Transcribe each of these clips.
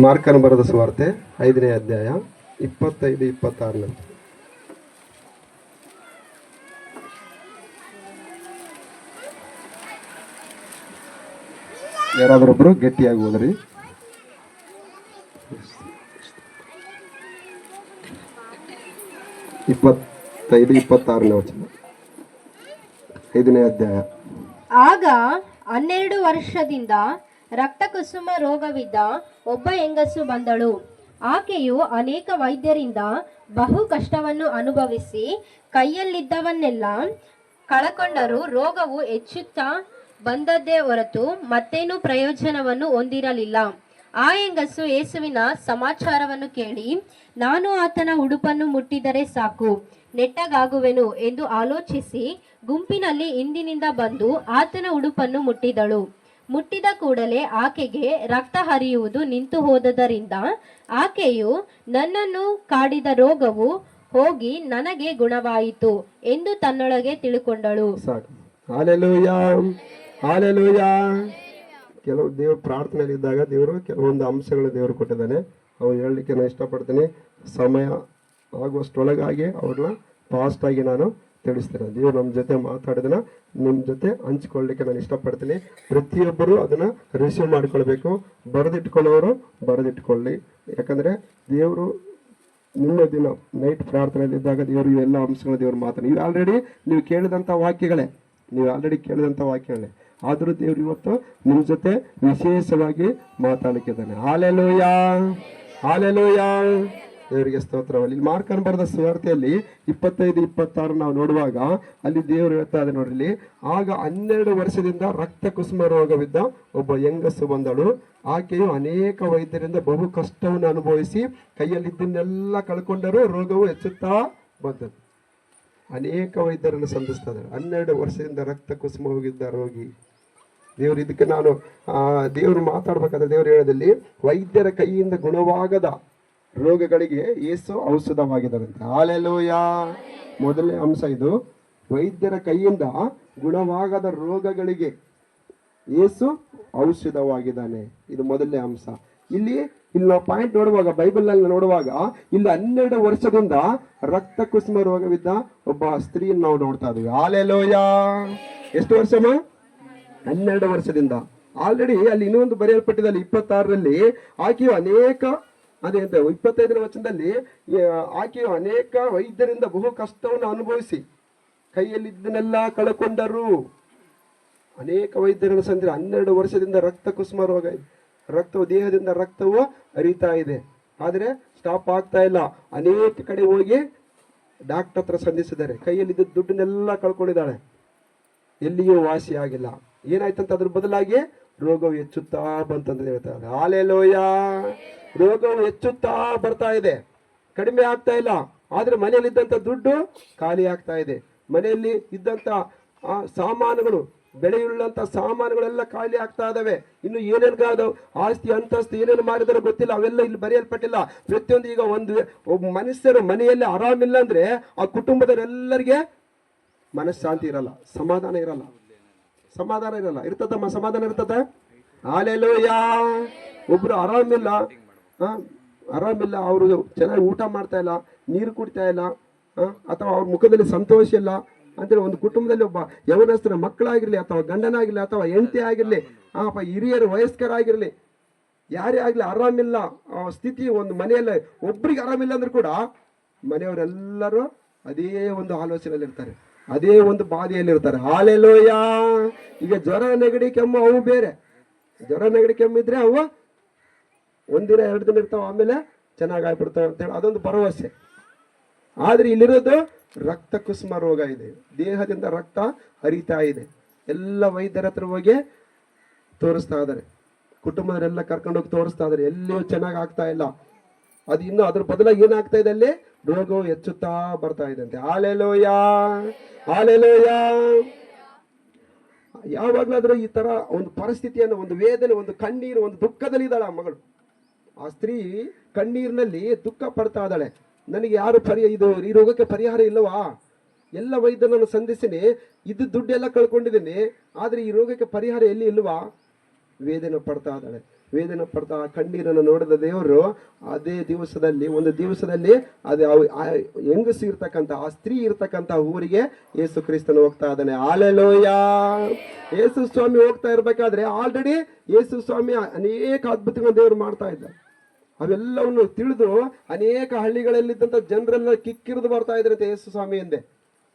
ಮಾರ್ಕನ ಬರೆದ ಸುವಾರ್ತೆ, ಐದನೇ ಅಧ್ಯಾಯ, ಇಪ್ಪತ್ತೈದು, ಇಪ್ಪತ್ತಾರನೇ. ಯಾರಾದ್ರೊಬ್ರು ಗಟ್ಟಿಯಾಗಿ ಹೋದ್ರಿ ಇಪ್ಪತ್ತೈದು, ಇಪ್ಪತ್ತಾರನೇ ವಚನ. ಐದನೇ ಅಧ್ಯಾಯ. ಆಗ ಹನ್ನೆರಡು ವರ್ಷದಿಂದ ರಕ್ತಕುಸುಮ ರೋಗವಿದ್ದ ಒಬ್ಬ ಹೆಂಗಸು ಬಂದಳು. ಆಕೆಯು ಅನೇಕ ವೈದ್ಯರಿಂದ ಬಹು ಕಷ್ಟವನ್ನು ಅನುಭವಿಸಿ ಕೈಯಲ್ಲಿದ್ದವನ್ನೆಲ್ಲ ಕಳಕೊಂಡರೂ ರೋಗವು ಹೆಚ್ಚುತ್ತಾ ಬಂದದ್ದೇ ಹೊರತು ಮತ್ತೇನು ಪ್ರಯೋಜನವನ್ನು ಹೊಂದಿರಲಿಲ್ಲ. ಆ ಹೆಂಗಸು ಯೇಸುವಿನ ಸಮಾಚಾರವನ್ನು ಕೇಳಿ, ನಾನು ಆತನ ಉಡುಪನ್ನು ಮುಟ್ಟಿದರೆ ಸಾಕು, ನೆಟ್ಟಗಾಗುವೆನು ಎಂದು ಆಲೋಚಿಸಿ ಗುಂಪಿನಲ್ಲಿ ಹಿಂದಿನಿಂದ ಬಂದು ಆತನ ಉಡುಪನ್ನು ಮುಟ್ಟಿದಳು. ಮುಟ್ಟಿದ ಕೂಡಲೇ ಆಕೆಗೆ ರಕ್ತ ಹರಿಯುವುದು ನಿಂತು ಹೋದದರಿಂದ ಆಕೆಯು ನನ್ನನ್ನು ಕಾಡಿದ ರೋಗವು ಹೋಗಿ ನನಗೆ ಗುಣವಾಯಿತು ಎಂದು ತನ್ನೊಳಗೆ ತಿಳುಕೊಂಡಳು. ಕೆಲವು ದೇವ್ರ ಪ್ರಾರ್ಥನೆಯಲ್ಲಿ ಇದ್ದಾಗ ದೇವರು ಕೆಲವೊಂದು ಅಂಶಗಳು ದೇವರು ಕೊಟ್ಟಿದ್ದಾನೆ. ಅವ್ರು ಹೇಳಲಿಕ್ಕೆ ನಾನು ಇಷ್ಟಪಡ್ತೀನಿ. ಸಮಯ ಆಗುವಷ್ಟರೊಳಗಾಗಿ ಅವ್ರನ್ನ ಫಾಸ್ಟಾಗಿ ನಾನು ತಿಳಿಸ್ತೇನೆ ದೇವ್ರು ನಮ್ಮ ಜೊತೆ ಮಾತಾಡೋದನ್ನ ನಿಮ್ಮ ಜೊತೆ ಹಂಚ್ಕೊಳ್ಳಿಕ್ಕೆ ನಾನು ಇಷ್ಟಪಡ್ತೀನಿ. ಪ್ರತಿಯೊಬ್ಬರು ಅದನ್ನು ರಿಸೀವ್ ಮಾಡ್ಕೊಳ್ಬೇಕು. ಬರೆದಿಟ್ಕೊಳ್ಳೋರು ಬರೆದಿಟ್ಕೊಳ್ಳಿ. ಯಾಕಂದರೆ ದೇವರು ನಿಮ್ಮ ದಿನ ನೈಟ್ ಪ್ರಾರ್ಥನೆಯಲ್ಲಿ ಇದ್ದಾಗ ದೇವರು ಇವೆಲ್ಲ ಅಂಶಗಳು ದೇವರು ಮಾತಾಡಿ ನೀವು ಆಲ್ರೆಡಿ ನೀವು ಕೇಳಿದಂಥ ವಾಕ್ಯಗಳೇ, ನೀವು ಆಲ್ರೆಡಿ ಕೇಳಿದಂಥ ವಾಕ್ಯಗಳೇ. ಆದರೂ ದೇವರು ಇವತ್ತು ನಿಮ್ಮ ಜೊತೆ ವಿಶೇಷವಾಗಿ ಮಾತಾಡಲಿಕ್ಕಿದ್ದಾನೆ. ಹಾಲೆಲೋಯಾ ಹಾಲೆಲೂಯ ದೇವರಿಗೆ ಸ್ತೋತ್ರವಲ್ಲಿ ಮಾರ್ಕನ್ ಬರೆದ ಸುವಾರ್ತೆಯಲ್ಲಿ ಇಪ್ಪತ್ತೈದು, ಇಪ್ಪತ್ತಾರು ನಾವು ನೋಡುವಾಗ ಅಲ್ಲಿ ದೇವರು ಹೇಳ್ತಾ ಇದೆ ನೋಡ್ರಿ ಆಗ ಹನ್ನೆರಡು ವರ್ಷದಿಂದ ರಕ್ತ ಕುಸುಮ ರೋಗವಿದ್ದ ಒಬ್ಬ ಹೆಂಗಸು ಬಂದಳು. ಆಕೆಯು ಅನೇಕ ವೈದ್ಯರಿಂದ ಬಹು ಕಷ್ಟವನ್ನು ಅನುಭವಿಸಿ ಕೈಯಲ್ಲಿದ್ದನ್ನೆಲ್ಲ ಕಳ್ಕೊಂಡರೂ ರೋಗವು ಹೆಚ್ಚುತ್ತಾ ಬಂದದ್ದು. ಅನೇಕ ವೈದ್ಯರನ್ನು ಸಂಧಿಸ್ತಾ ಹನ್ನೆರಡು ವರ್ಷದಿಂದ ರಕ್ತ ಕುಸುಮ ಹೋಗಿದ್ದ ರೋಗಿ. ದೇವರು ಇದಕ್ಕೆ ನಾನು ದೇವರು ಮಾತಾಡ್ಬೇಕಾದ್ರೆ ದೇವರು ಹೇಳದಲ್ಲಿ ವೈದ್ಯರ ಕೈಯಿಂದ ಗುಣವಾಗದ ರೋಗಗಳಿಗೆ ಏಸು ಔಷಧವಾಗಿದ್ದಾರಂತೆ ಹಾಲೆಲೋಯ. ಮೊದಲನೇ ಅಂಶ ಇದು. ವೈದ್ಯರ ಕೈಯಿಂದ ಗುಣವಾಗದ ರೋಗಗಳಿಗೆ ಏಸು ಔಷಧವಾಗಿದ್ದಾನೆ. ಇದು ಮೊದಲನೇ ಅಂಶ. ಇಲ್ಲಿ ಇಲ್ಲಿ ನಾವು ಪಾಯಿಂಟ್ ನೋಡುವಾಗ ಬೈಬಲ್ ನೋಡುವಾಗ, ಇಲ್ಲಿ ಹನ್ನೆರಡು ವರ್ಷದಿಂದ ರಕ್ತ ಕುಸುಮ ರೋಗವಿದ್ದ ಒಬ್ಬ ಸ್ತ್ರೀಯನ್ನು ನಾವು ನೋಡ್ತಾ ಇದ್ವಿ ಆಲೆಲೋಯ ಎಷ್ಟು ವರ್ಷ ಹನ್ನೆರಡು ವರ್ಷದಿಂದ. ಆಲ್ರೆಡಿ ಅಲ್ಲಿ ಇನ್ನೊಂದು ಬರೆಯಲ್ಪಟ್ಟಿದೆ, ಅಲ್ಲಿ ಇಪ್ಪತ್ತಾರರಲ್ಲಿ, ಆಕೆಯು ಅನೇಕ ಅದೇ ಅಂತ ಇಪ್ಪತ್ತೈದನೇ ವಚನದಲ್ಲಿ ಆಕೆಯು ಅನೇಕ ವೈದ್ಯರಿಂದ ಬಹು ಕಷ್ಟವನ್ನು ಅನುಭವಿಸಿ ಕೈಯಲ್ಲಿದ್ದನ್ನೆಲ್ಲ ಕಳಕೊಂಡರು. ಅನೇಕ ವೈದ್ಯರನ್ನು ಸಂದಿರ ಹನ್ನೆರಡು ವರ್ಷದಿಂದ ರಕ್ತ ಕುಸುಮ ರೋಗ ಇದೆ ರಕ್ತವು ದೇಹದಿಂದ ರಕ್ತವು ಹರಿತಾ ಇದೆ. ಆದರೆ ಸ್ಟಾಪ್ ಆಗ್ತಾ ಇಲ್ಲ. ಅನೇಕ ಕಡೆ ಹೋಗಿ ಡಾಕ್ಟರ್ ಹತ್ರ ಸಂಧಿಸಿದ್ದಾರೆ. ಕೈಯಲ್ಲಿದ್ದ ದುಡ್ಡನ್ನೆಲ್ಲ ಕಳ್ಕೊಂಡಿದ್ದಾಳೆ. ಎಲ್ಲಿಯೂ ವಾಸಿ ಆಗಿಲ್ಲ. ಏನಾಯ್ತಂತ ಅದ್ರ ಬದಲಾಗಿ ರೋಗವು ಹೆಚ್ಚುತ್ತಾ ಬಂತಂತ ಹೇಳ್ತಾರೆ. ಹಾಲೆಲೋಯ ರೋಗವು ಹೆಚ್ಚುತ್ತಾ ಬರ್ತಾ ಇದೆ. ಕಡಿಮೆ ಆಗ್ತಾ ಇಲ್ಲ. ಆದ್ರೆ ಮನೆಯಲ್ಲಿದ್ದಂಥ ದುಡ್ಡು ಖಾಲಿ ಆಗ್ತಾ ಇದೆ. ಮನೆಯಲ್ಲಿ ಇದ್ದಂಥ ಸಾಮಾನುಗಳು ಬೆಳೆಯುಳ್ಳಂಥ ಸಾಮಾನುಗಳೆಲ್ಲ ಖಾಲಿ ಆಗ್ತಾ ಇದಾವೆ. ಇನ್ನು ಏನೇನು ಆಸ್ತಿ, ಅಂತಸ್ತು ಏನೇನು ಮಾಡಿದಾರೋ ಗೊತ್ತಿಲ್ಲ. ಅವೆಲ್ಲ ಇಲ್ಲಿ ಬರೆಯಲ್ಪಟ್ಟಿಲ್ಲ. ಪ್ರತಿಯೊಂದು ಈಗ ಒಂದು ಮನುಷ್ಯರು ಮನೆಯಲ್ಲಿ ಆರಾಮಿಲ್ಲ ಅಂದರೆ ಆ ಕುಟುಂಬದವರೆಲ್ಲರಿಗೆ ಮನಃಶಾಂತಿ ಇರಲ್ಲ. ಸಮಾಧಾನ ಇರಲ್ಲ. ಸಮಾಧಾನ ಇರಲ್ಲ. ಇರ್ತದಮ್ಮ, ಸಮಾಧಾನ ಇರ್ತದ? ಯಾ ಒಬ್ರು ಆರಾಮಿಲ್ಲ. ಆರಾಮಿಲ್ಲ ಅವರು ಚೆನ್ನಾಗಿ ಊಟ ಮಾಡ್ತಾ ಇಲ್ಲ, ನೀರು ಕುಡಿತಾ ಇಲ್ಲ ಅಥವಾ ಅವ್ರ ಮುಖದಲ್ಲಿ ಸಂತೋಷ ಇಲ್ಲ ಅಂತೇಳಿ ಒಂದು ಕುಟುಂಬದಲ್ಲಿ ಒಬ್ಬ ಯೌವನಸ್ಥರ ಮಕ್ಕಳಾಗಿರಲಿ ಅಥವಾ ಗಂಡನಾಗಿರಲಿ ಅಥವಾ ಹೆಂಡತಿ ಆಗಿರಲಿ, ಆ ಪ- ಹಿರಿಯರು ವಯಸ್ಕರಾಗಿರಲಿ, ಯಾರೇ ಆಗಲಿ ಆರಾಮಿಲ್ಲ ಸ್ಥಿತಿ ಒಂದು ಮನೆಯಲ್ಲಿ ಒಬ್ರಿಗೆ ಆರಾಮಿಲ್ಲ ಅಂದ್ರೂ ಕೂಡ ಮನೆಯವರೆಲ್ಲರೂ ಅದೇ ಒಂದು ಆಲೋಚನೆಯಲ್ಲಿ ಇರ್ತಾರೆ ಅದೇ ಒಂದು ಬಾಧೆಯಲ್ಲಿ ಇರ್ತಾರೆ ಹಾಲೆಲೋಯ ಈಗ ಜ್ವರ ನೆಗಡಿ ಕೆಮ್ಮು ಅವು ಬೇರೆ, ಜ್ವರ ನೆಗಡಿ ಕೆಮ್ಮಿದ್ರೆ ಅವು ಒಂದಿನ ಎರಡು ದಿನ ಇರ್ತಾವ, ಆಮೇಲೆ ಚೆನ್ನಾಗಿ ಆಗ್ಬಿಡ್ತಾವ ಅಂತೇಳಿ ಅದೊಂದು ಭರವಸೆ. ಆದ್ರೆ ಇಲ್ಲಿರೋದು ರಕ್ತ ಕುಸುಮ ರೋಗ ಇದೆ. ದೇಹದಿಂದ ರಕ್ತ ಹರಿತಾ ಇದೆ. ಎಲ್ಲ ವೈದ್ಯರ ಹತ್ರ ಹೋಗಿ ತೋರಿಸ್ತಾ ಇದ್ದಾರೆ. ಕುಟುಂಬದವರೆಲ್ಲ ಕರ್ಕೊಂಡೋಗಿ ತೋರಿಸ್ತಾ ಇದ್ದಾರೆ. ಎಲ್ಲೂ ಚೆನ್ನಾಗಿ ಆಗ್ತಾ ಇಲ್ಲ. ಅದು ಇನ್ನು ಅದ್ರ ಬದಲಾಗಿ ಏನಾಗ್ತಾ ಇದೆ ಅಲ್ಲಿ? ರೋಗವು ಹೆಚ್ಚುತ್ತಾ ಬರ್ತಾ ಇದೆ ಅಂತೆ. ಆಲೆಲೋಯ ಆಲೆಲೋಯ ಯಾವಾಗ್ಲಾದ್ರೂ ಈ ತರ ಒಂದು ಪರಿಸ್ಥಿತಿಯನ್ನು, ಒಂದು ವೇದನೆ, ಒಂದು ಕಣ್ಣೀರು, ಒಂದು ದುಃಖದಲ್ಲಿ ಇದ್ದಾಳೆ ಆ ಮಗಳು. ಆ ಸ್ತ್ರೀ ಕಣ್ಣೀರಿನಲ್ಲಿ ದುಃಖ ಪಡ್ತಾ ಇದ್ದಾಳೆ. ನನಗೆ ಯಾರು ಪರಿ, ಇದು ಈ ರೋಗಕ್ಕೆ ಪರಿಹಾರ ಇಲ್ಲವಾ? ಎಲ್ಲ ವೈದ್ಯರನ್ನು ಸಂಧಿಸಿನಿ ಇದು ದುಡ್ಡೆಲ್ಲ ಕಳ್ಕೊಂಡಿದ್ದೀನಿ, ಆದ್ರೆ ಈ ರೋಗಕ್ಕೆ ಪರಿಹಾರ ಎಲ್ಲಿ ಇಲ್ವಾ ವೇದನೆ ಪಡ್ತಾ ಇದ್ದಾಳೆ. ವೇದನೆ ಪಡ್ತಾ ಕಣ್ಣೀರನ್ನು ನೋಡಿದ ದೇವರು ಅದೇ ದಿವಸದಲ್ಲಿ, ಒಂದು ದಿವಸದಲ್ಲಿ ಅದೇ ಹೆಂಗಸು ಇರ್ತಕ್ಕಂಥ, ಆ ಸ್ತ್ರೀ ಇರ್ತಕ್ಕಂಥ ಊರಿಗೆ ಯೇಸು ಕ್ರಿಸ್ತನು ಹೋಗ್ತಾ ಇದ್ದಾನೆ. ಆಲೆಲೋಯ ಯೇಸು ಸ್ವಾಮಿ ಹೋಗ್ತಾ ಇರಬೇಕಾದ್ರೆ ಆಲ್ರೆಡಿ ಯೇಸು ಸ್ವಾಮಿ ಅನೇಕ ಅದ್ಭುತಗಳನ್ನು ದೇವರು ಮಾಡ್ತಾ ಇದ್ದ ಅವೆಲ್ಲವನ್ನು ತಿಳಿದು ಅನೇಕ ಹಳ್ಳಿಗಳಲ್ಲಿದ್ದಂಥ ಜನರೆಲ್ಲ ಕಿಕ್ಕಿರಿದು ಬರ್ತಾ ಇದ್ರಂತೆ ಯೇಸು ಸ್ವಾಮಿ ಎಂದೆ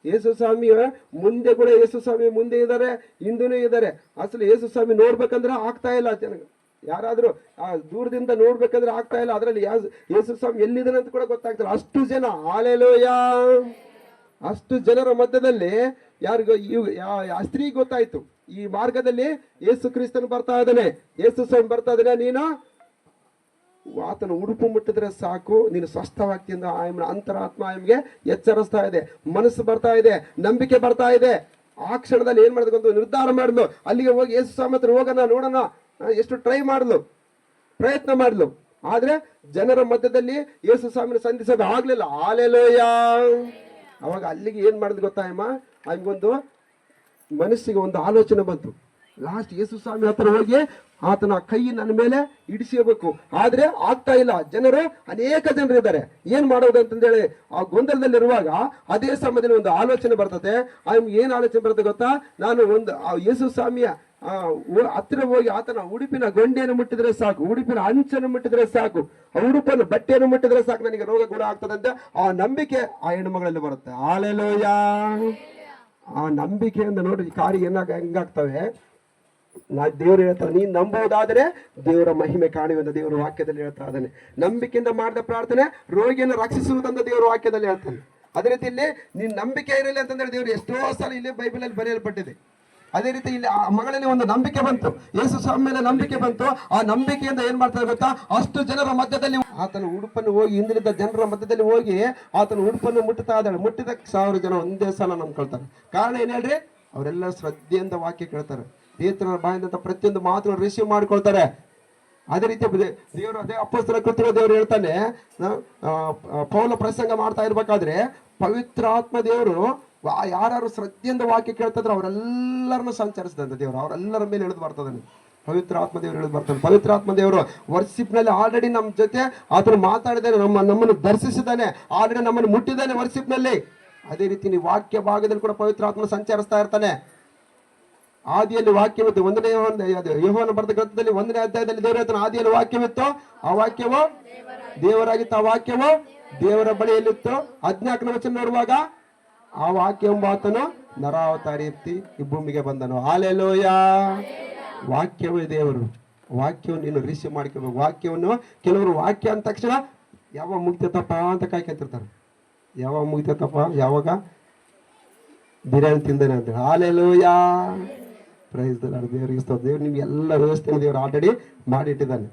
ಯೇಸು ಸ್ವಾಮಿಯ ಮುಂದೆ ಕೂಡ ಯೇಸು ಸ್ವಾಮಿ ಮುಂದೆ ಇದ್ದಾರೆ, ಹಿಂದೂನೇ ಇದ್ದಾರೆ. ಅಸಲು ಯೇಸು ಸ್ವಾಮಿ ನೋಡ್ಬೇಕಂದ್ರೆ ಆಗ್ತಾ ಇಲ್ಲ ಜನಗ ಯಾರಾದರೂ ಆ ದೂರದಿಂದ ನೋಡ್ಬೇಕಂದ್ರೆ ಆಗ್ತಾ ಇಲ್ಲ. ಅದರಲ್ಲಿ ಯೇಸು ಸ್ವಾಮಿ ಎಲ್ಲಿದ್ದಾನೆ ಅಂತ ಕೂಡ ಗೊತ್ತಾಗ್ತಾರೆ ಅಷ್ಟು ಜನ ಆಲೆಲೋಯ ಅಷ್ಟು ಜನರ ಮಧ್ಯದಲ್ಲಿ ಯಾರಿಗೋ ಇವ್- ಆ ಸ್ತ್ರೀ ಗೊತ್ತಾಯ್ತು. ಈ ಮಾರ್ಗದಲ್ಲಿ ಯೇಸು ಕ್ರಿಸ್ತನು ಬರ್ತಾ ಇದ್ದಾನೆ. ಯೇಸು ಸ್ವಾಮಿ ಬರ್ತಾ ಇದ್ದಾನೆ. ನೀನು ಆತನ ಉಡುಪು ಮುಟ್ಟಿದ್ರೆ ಸಾಕು. ನೀನು ಸ್ವಸ್ಥವಾಗ್ತಿ ಎಂದು ಆಯಮ್ಮನ ಅಂತರಾತ್ಮ ಆಯಮ್ಗೆ ಎಚ್ಚರಿಸ್ತಾ ಇದೆ. ಮನಸ್ಸು ಬರ್ತಾ ಇದೆ. ನಂಬಿಕೆ ಬರ್ತಾ ಇದೆ. ಆ ಕ್ಷಣದಲ್ಲಿ ಏನ್ ಮಾಡಿದ್ ಒಂದು ನಿರ್ಧಾರ ಮಾಡಲು ಅಲ್ಲಿಗೆ ಹೋಗಿ ಯೇಸು ಸ್ವಾಮಿ ಹತ್ರ ಹೋಗೋಣ, ನೋಡೋಣ. ಎಷ್ಟು ಟ್ರೈ ಮಾಡಲು ಪ್ರಯತ್ನ ಮಾಡಲು ಆದ್ರೆ ಜನರ ಮಧ್ಯದಲ್ಲಿ ಯೇಸು ಸ್ವಾಮಿನ ಸಂಧಿಸೋದು ಆಗ್ಲಿಲ್ಲ. ಆಲೆಲೋಯ ಅವಾಗ ಅಲ್ಲಿಗೆ ಏನ್ ಮಾಡಿದ್ ಗೊತ್ತಾಯಮ್ಮ ಆಯ್ಗೊಂದು ಮನಸ್ಸಿಗೆ ಒಂದು ಆಲೋಚನೆ ಬಂತು. ಲಾಸ್ಟ್ ಯೇಸು ಸ್ವಾಮಿ ಹತ್ರ ಹೋಗಿ ಆತನ ಕೈ ನನ್ನ ಮೇಲೆ ಇಡಿಸಬೇಕು ಆದ್ರೆ ಆಗ್ತಾ ಇಲ್ಲ. ಜನರು ಅನೇಕ ಜನರು ಇದ್ದಾರೆ ಏನ್ ಮಾಡೋದು ಅಂತಂದೇಳಿ, ಆ ಗೊಂದಲದಲ್ಲಿರುವಾಗ ಅದೇ ಸಮಯದಲ್ಲಿ ಒಂದು ಆಲೋಚನೆ ಬರ್ತದೆ. ಆ ಏನ್ ಆಲೋಚನೆ ಬರ್ತದೆ ಗೊತ್ತಾ? ನಾನು ಒಂದು ಯೇಸು ಸ್ವಾಮಿಯ, ಆ ಹತ್ತಿರ ಹೋಗಿ ಆತನ ಉಡುಪಿನ ಗೊಂಡೆಯನ್ನು ಮುಟ್ಟಿದ್ರೆ ಸಾಕು. ಉಡುಪಿನ ಅಂಚನ್ನು ಮುಟ್ಟಿದ್ರೆ ಸಾಕು. ಆ ಉಡುಪನ್ನು, ಬಟ್ಟೆಯನ್ನು ಮುಟ್ಟಿದ್ರೆ ಸಾಕು. ನನಗೆ ರೋಗ ಗುಣ ಆಗ್ತದಂತೆ. ಆ ನಂಬಿಕೆ ಆ ಹೆಣ್ಣು ಮಗಳಲ್ಲಿ ಬರುತ್ತೆ. ಆಲೆಲೋಯ ಆ ನಂಬಿಕೆಯಿಂದ ನೋಡಿ ಕಾರ್ಯ ಏನಾಗ ಹೆಂಗಾಗ್ತವೆ? ನಾ ದೇವರು ಹೇಳ್ತಾರೆ, ನೀನು ನಂಬುವುದಾದರೆ ದೇವರ ಮಹಿಮೆ ಕಾಣುವಂತ ದೇವರ ವಾಕ್ಯದಲ್ಲಿ ಹೇಳ್ತಾ ಇದ್ದಾನೆ. ನಂಬಿಕೆಯಿಂದ ಮಾಡಿದ ಪ್ರಾರ್ಥನೆ ರೋಗಿಯನ್ನು ರಕ್ಷಿಸುವುದಂತ ದೇವರ ವಾಕ್ಯದಲ್ಲಿ ಹೇಳ್ತಾನೆ. ಅದೇ ರೀತಿ ಇಲ್ಲಿ ನೀನ್ ನಂಬಿಕೆ ಇರಲಿ ಅಂತಂದ್ರೆ ದೇವರು ಎಷ್ಟೋ ಸಲ ಇಲ್ಲಿ ಬೈಬಲಲ್ಲಿ ಬರೆಯಲ್ಪಟ್ಟಿದೆ. ಅದೇ ರೀತಿ ಇಲ್ಲಿ ಆ ಮಗಳಲ್ಲಿ ಒಂದು ನಂಬಿಕೆ ಬಂತು. ಯೇಸು ಸ್ವಾಮಿ ಮೇಲೆ ನಂಬಿಕೆ ಬಂತು. ಆ ನಂಬಿಕೆಯಿಂದ ಏನ್ ಮಾಡ್ತಾರೆ ಗೊತ್ತಾ? ಅಷ್ಟು ಜನರ ಮಧ್ಯದಲ್ಲಿ ಆತನ ಉಡುಪನ್ನು ಹೋಗಿ ಹಿಂದಿನಿದ್ದ ಜನರ ಮಧ್ಯದಲ್ಲಿ ಹೋಗಿ ಆತನ ಉಡುಪನ್ನು ಮುಟ್ಟುತ್ತಾ ಇದ್ದಾಳೆ. ಮುಟ್ಟಿದ ಸಾವಿರ ಜನ ಒಂದೇ ಸಲ ನಂಬ್ಕೊಳ್ತಾರೆ. ಕಾರಣ ಏನ್ ಹೇಳ್ರಿ? ಅವರೆಲ್ಲ ಶ್ರದ್ಧೆಯಿಂದ ವಾಕ್ಯ ಕೇಳ್ತಾರೆ. ಪೇತ್ರನ ಬಾಯಿಂದ ಪ್ರತಿಯೊಂದು ಮಾತುಗಳನ್ನು ರಿಸೀವ್ ಮಾಡ್ಕೊಳ್ತಾರೆ. ಅದೇ ರೀತಿ ದೇವರು ಅದೇ ಅಪ್ಪಸ್ತರ ಕೃತಿಗಳು ದೇವರು ಹೇಳ್ತಾನೆ ಪೌಲ ಪ್ರಸಂಗ ಮಾಡ್ತಾ ಇರ್ಬೇಕಾದ್ರೆ ಪವಿತ್ರ ಆತ್ಮ ದೇವರು ಯಾರು ಶ್ರದ್ಧೆಯಿಂದ ವಾಕ್ಯ ಕೇಳ್ತಿದ್ರೆ ಅವರೆಲ್ಲರನ್ನು ಸಂಚರಿಸಿದಂತೆ ದೇವರು. ಅವರೆಲ್ಲರ ಮೇಲೆ ಇಳಿದು ಬರ್ತದೆ ಪವಿತ್ರ ಆತ್ಮ ದೇವರು ಇಳಿದು ಬರ್ತಾನೆ ಪವಿತ್ರ ಆತ್ಮ ದೇವರು ವರ್ಷಿಪ್ನಲ್ಲಿ ಆಲ್ರೆಡಿ ನಮ್ಮ ಜೊತೆ ಆತನು ಮಾತಾಡಿದಾನೆ ನಮ್ಮ, ನಮ್ಮನ್ನು ದರ್ಶಿಸಿದ್ದಾನೆ ಆಲ್ರೆಡಿ ನಮ್ಮನ್ನು ಮುಟ್ಟಿದ್ದಾನೆ ವರ್ಷಿಪ್ನಲ್ಲಿ ಅದೇ ರೀತಿ ನೀವು ವಾಕ್ಯ ಭಾಗದಲ್ಲಿ ಕೂಡ ಪವಿತ್ರ ಆತ್ಮ ಸಂಚರಿಸ್ತಾ ಇರ್ತಾನೆ. ಆದಿಯಲ್ಲಿ ವಾಕ್ಯವಿತ್ತು, ಒಂದನೇ ಯೋಹನ ಬರೆದ ಗ್ರಂಥದಲ್ಲಿ ಒಂದನೇ ಅಧ್ಯಾಯದಲ್ಲಿ ದೇವರ ಆದಿಯಲ್ಲಿ ವಾಕ್ಯವಿತ್ತು. ಆ ವಾಕ್ಯವು ದೇವರಾಗಿತ್ತು, ಆ ವಾಕ್ಯವು ದೇವರ ಬಳಿಯಲ್ಲಿತ್ತು. ಹದಿನಾಲ್ಕನೇ ವಚನ ನೋಡುವಾಗ ಆ ವಾಕ್ಯ ಎಂಬ ಆತನು ನರಾವತಾರಿ ಎತ್ತಿ ಈ ಭೂಮಿಗೆ ಬಂದನು. ಆಲೆಲೋಯ ವಾಕ್ಯವೇ ದೇವರು ವಾಕ್ಯವನ್ನು ನೀನು ರಿಸೀವ್ ಮಾಡ್ಕೋಬೇಕು. ವಾಕ್ಯವನ್ನು ಕೆಲವರು ವಾಕ್ಯ ಅಂದ ತಕ್ಷಣ ಯಾವಾಗ ಮುಗ್ತೈತಪ್ಪ ಅಂತ ಕಾಯ್ಕೊಂತಿರ್ತಾರೆ ಯಾವಾಗ ಮುಗ್ತೈತಪ್ಪ ಯಾವಾಗ? ಬಿರಿಯಾನಿ ತಿಂದೇನೆ ಅಂತ ಆಲೆಲೋಯ ಪ್ರೈಸ್ ದೇವರಿಗೆ ದೇವ್ರು ನಿಮ್ಗೆ ಎಲ್ಲ ವ್ಯವಸ್ಥೆ ದೇವರು ಆಲ್ರೆಡಿ ಮಾಡಿಟ್ಟಿದ್ದಾನೆ.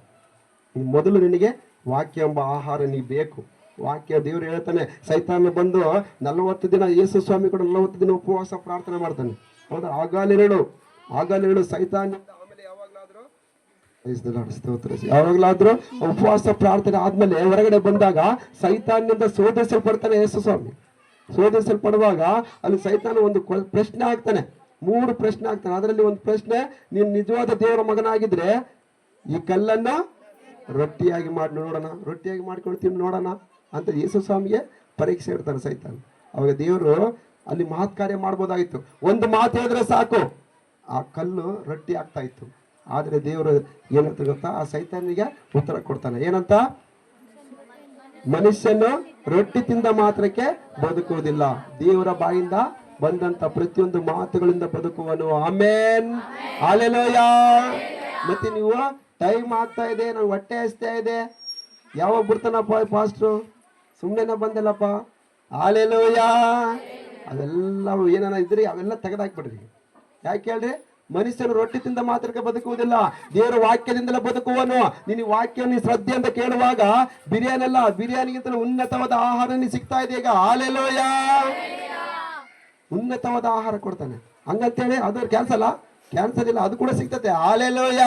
ಮೊದಲು ನಿನಗೆ ವಾಕ್ಯ ಎಂಬ ಆಹಾರ ನೀವು ಬೇಕು. ವಾಕ್ಯ ದೇವ್ರು ಹೇಳ್ತಾನೆ ಸೈತಾನ ಬಂದು ನಲವತ್ತು ದಿನ ಯೇಸು ಸ್ವಾಮಿ ಕೂಡ ನಲವತ್ತು ದಿನ ಉಪವಾಸ ಪ್ರಾರ್ಥನೆ ಮಾಡ್ತಾನೆ. ಹೌದಾ? ಆಗಾಲಿರಳು ಆಗಾಲಿರಳು ಸೈತಾನಿಂದ ಆಮೇಲೆ ಯಾವಾಗಲಾದರೂ ಯಾವಾಗ್ಲಾದ್ರೂ ಉಪವಾಸ ಪ್ರಾರ್ಥನೆ ಆದ್ಮೇಲೆ ಹೊರಗಡೆ ಬಂದಾಗ ಸೈತಾನ್ಯದ ಶೋಧಿಸಲ್ಪಡ್ತಾನೆ ಯೇಸು ಸ್ವಾಮಿ. ಶೋಧಿಸಲ್ಪಡುವಾಗ ಅಲ್ಲಿ ಸೈತಾನ ಒಂದು ಪ್ರಶ್ನೆ ಆಗ್ತಾನೆ, ಮೂರು ಪ್ರಶ್ನೆ ಆಗ್ತಾನೆ. ಅದರಲ್ಲಿ ಒಂದು ಪ್ರಶ್ನೆ, ನೀನು ನಿಜವಾದ ದೇವರ ಮಗನಾಗಿದ್ರೆ ಈ ಕಲ್ಲನ್ನ ರೊಟ್ಟಿಯಾಗಿ ಮಾಡಿ ನೋಡೋಣ, ರೊಟ್ಟಿಯಾಗಿ ಮಾಡ್ಕೊಳ್ತೀನಿ ನೋಡೋಣ. ಅಂತ ಯೇಸು ಸ್ವಾಮಿಗೆ ಪರೀಕ್ಷೆ ಇಡ್ತಾನೆ ಸೈತಾನ. ಅವಾಗ ದೇವರು ಅಲ್ಲಿ ಮಹತ್ ಕಾರ್ಯ ಮಾಡ್ಬೋದಾಗಿತ್ತು. ಒಂದು ಮಾತು ಹೇಳಿದ್ರೆ ಸಾಕು. ಆ ಕಲ್ಲು ರೊಟ್ಟಿ ಆಗ್ತಾ ಇತ್ತು. ಆದ್ರೆ ದೇವರು ಏನಂತ ಗೊತ್ತಾ? ಆ ಸೈತಾನಿಗೆ ಉತ್ತರ ಕೊಡ್ತಾನೆ. ಏನಂತ? ಮನುಷ್ಯನು ರೊಟ್ಟಿ ತಿಂದ ಮಾತ್ರಕ್ಕೆ ಬದುಕುವುದಿಲ್ಲ. ದೇವರ ಬಾಯಿಂದ ಬಂದಂತ ಪ್ರತಿಯೊಂದು ಮಾತುಗಳಿಂದ ಬದುಕುವನು. ಆಮೇನ್. ಆಲೆಲೋಯ ಮತ್ತೆ ನೀವು ಟೈಮ್ ಆಗ್ತಾ ಇದೆ, ನಾನು ಹೊಟ್ಟೆ ಹಸ್ತಾ ಇದೆ. ಯಾವಾಗ ಬರ್ತಾನಪ್ಪ ಪಾಸ್ಟ್ರು? ಸುಮ್ಮನೆ ಬಂದಿಲ್ಲಪ್ಪ? ಆಲೆಲೋಯ ಅವೆಲ್ಲ ಏನಾನ ಇದ್ರಿ ಅವೆಲ್ಲ ತೆಗೆದಾಕ್ಬಿಡ್ರಿ. ಯಾಕೆ ಹೇಳ್ರಿ? ಮನುಷ್ಯನು ರೊಟ್ಟಿ ತಿಂದ ಮಾತ್ರಕ್ಕೆ ಬದುಕುವುದಿಲ್ಲ. ದೇವರ ವಾಕ್ಯದಿಂದಲೇ ಬದುಕುವನು. ನೀನು ವಾಕ್ಯ ವಾಕ್ಯವನ್ನು ಅಂತ ಕೇಳುವಾಗ ಬಿರಿಯಾನಿ ಅಲ್ಲ ಬಿರಿಯಾನಿಗಿಂತ ಉನ್ನತವಾದ ಆಹಾರ ಸಿಗ್ತಾ ಇದೆ ಈಗ. ಆಲೆಲೋಯ ಉನ್ನತವಾದ ಆಹಾರ ಕೊಡ್ತಾನೆ. ಹಂಗಂತೇಳಿ ಅದ್ರ ಕ್ಯಾನ್ಸಲ್ ಕ್ಯಾನ್ಸಲ್ ಇಲ್ಲ ಅದು ಕೂಡ ಸಿಗ್ತತೆ ಆಲೆಲೋಯ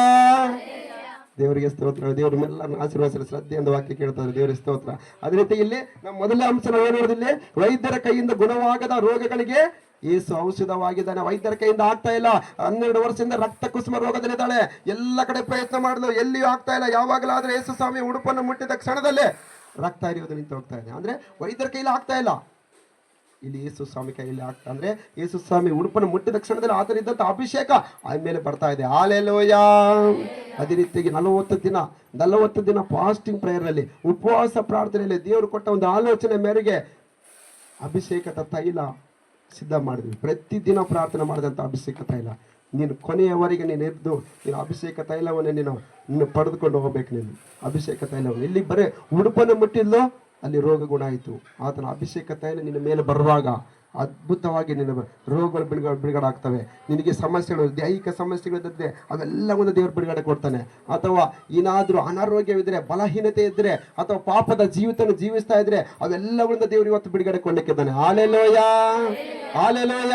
ದೇವರಿಗೆ ಸ್ತೋತ್ರ. ದೇವರು ಮೇಲೆಲ್ಲ ಆಶೀರ್ವಾದ ಶ್ರದ್ಧೆಯಿಂದ ವಾಕ್ಯ ಕೇಳ್ತಾರೆ. ದೇವರಿಗೆ ಸ್ತೋತ್ರ. ಅದೇ ರೀತಿ ಇಲ್ಲಿ ನಮ್ಮ ಮೊದಲನೇ ಅಂಶ ನಾವು ನೋಡೋದಿಲ್ಲಿ ವೈದ್ಯರ ಕೈಯಿಂದ ಗುಣವಾಗದ ರೋಗಗಳಿಗೆ ಏಸು ಔಷಧವಾಗಿದ್ದಾನೆ. ವೈದ್ಯರ ಕೈಯಿಂದ ಆಗ್ತಾ ಇಲ್ಲ. ಹನ್ನೆರಡು ವರ್ಷದಿಂದ ರಕ್ತ ಕುಸುಮ ರೋಗದಲ್ಲಿದ್ದಾಳೆ ಎಲ್ಲ ಕಡೆ ಪ್ರಯತ್ನ ಮಾಡಲು ಎಲ್ಲಿಯೂ ಆಗ್ತಾ ಇಲ್ಲ. ಯಾವಾಗಲಾದ್ರೆ ಯೇಸು ಸ್ವಾಮಿ ಉಡುಪನ್ನು ಮುಟ್ಟಿದ ಕ್ಷಣದಲ್ಲೇ ರಕ್ತ ಹರಿಯೋದು ನಿಂತು ಹೋಗ್ತಾ ಇದೆ. ಅಂದ್ರೆ ವೈದ್ಯರ ಕೈಯಲ್ಲಿ ಆಗ್ತಾ ಇಲ್ಲ. ಇಲ್ಲಿ ಯೇಸು ಸ್ವಾಮಿ ಕೈಯಲ್ಲಿ ಆಗ್ತಾ ಅಂದ್ರೆ ಯೇಸು ಸ್ವಾಮಿ ಉಡುಪನ್ನು ಮುಟ್ಟಿದ ಕ್ಷಣದಲ್ಲಿ ಆತನಿದ್ದಂಥ ಅಭಿಷೇಕ ಆಮೇಲೆ ಬರ್ತಾ ಇದೆ. ಆಲೆಲೋಯ ಅದೇ ರೀತಿಯಾಗಿ ನಲವತ್ತು ದಿನ ನಲವತ್ತು ದಿನ ಫಾಸ್ಟಿಂಗ್ ಪ್ರೇಯರ್ ಅಲ್ಲಿ ಉಪವಾಸ ಪ್ರಾರ್ಥನೆಯಲ್ಲಿ ದೇವರು ಕೊಟ್ಟ ಒಂದು ಆಲೋಚನೆ ಮೇರೆಗೆ ಅಭಿಷೇಕದ ತೈಲ ಸಿದ್ಧ ಮಾಡಿದ್ವಿ ಪ್ರತಿದಿನ ಪ್ರಾರ್ಥನೆ ಮಾಡಿದಂಥ ಅಭಿಷೇಕ ತೈಲ ನೀನು ಕೊನೆಯವರೆಗೆ ನೀನು ಎದ್ದು, ನೀನು ಅಭಿಷೇಕ ತೈಲವನ್ನು ನೀನು ನೀನು ಪಡೆದುಕೊಂಡು ಹೋಗ್ಬೇಕು ನೀನು. ಅಭಿಷೇಕ ತೈಲವನ್ನು. ಇಲ್ಲಿ ಬರೀ ಉಡುಪನ್ನು ಮುಟ್ಟಿದ್ಲು ಅಲ್ಲಿ ರೋಗ ಗುಣ ಆಯಿತು. ಆತನ ಅಭಿಷೇಕ ತೈಲ ನಿನ್ನ ಮೇಲೆ ಬರುವಾಗ ಅದ್ಭುತವಾಗಿ ನಿನ್ನ ರೋಗಗಳು ಬಿಡುಗಡೆ ಬಿಡುಗಡೆ ನಿನಗೆ ಸಮಸ್ಯೆಗಳು, ದೈಹಿಕ ಸಮಸ್ಯೆಗಳು ಸಮಸ್ಯೆಗಳಿದ್ದರೆ ಅವೆಲ್ಲವನ್ನು ದೇವರು ಬಿಡುಗಡೆ ಕೊಡ್ತಾನೆ. ಅಥವಾ ಏನಾದರೂ ಅನಾರೋಗ್ಯವಿದ್ದರೆ ಬಲಹೀನತೆ ಇದ್ದರೆ ಅಥವಾ ಪಾಪದ ಜೀವಿತನ ಜೀವಿಸ್ತಾ ಇದ್ದರೆ ಅವೆಲ್ಲಗಳಿಂದ ದೇವರು ಇವತ್ತು ಬಿಡುಗಡೆ ಕೊಳ್ಳಿಕ್ಕಿದ್ದಾನೆ ಆಲೆಲೋಯ ಆಲೆಲೋಯ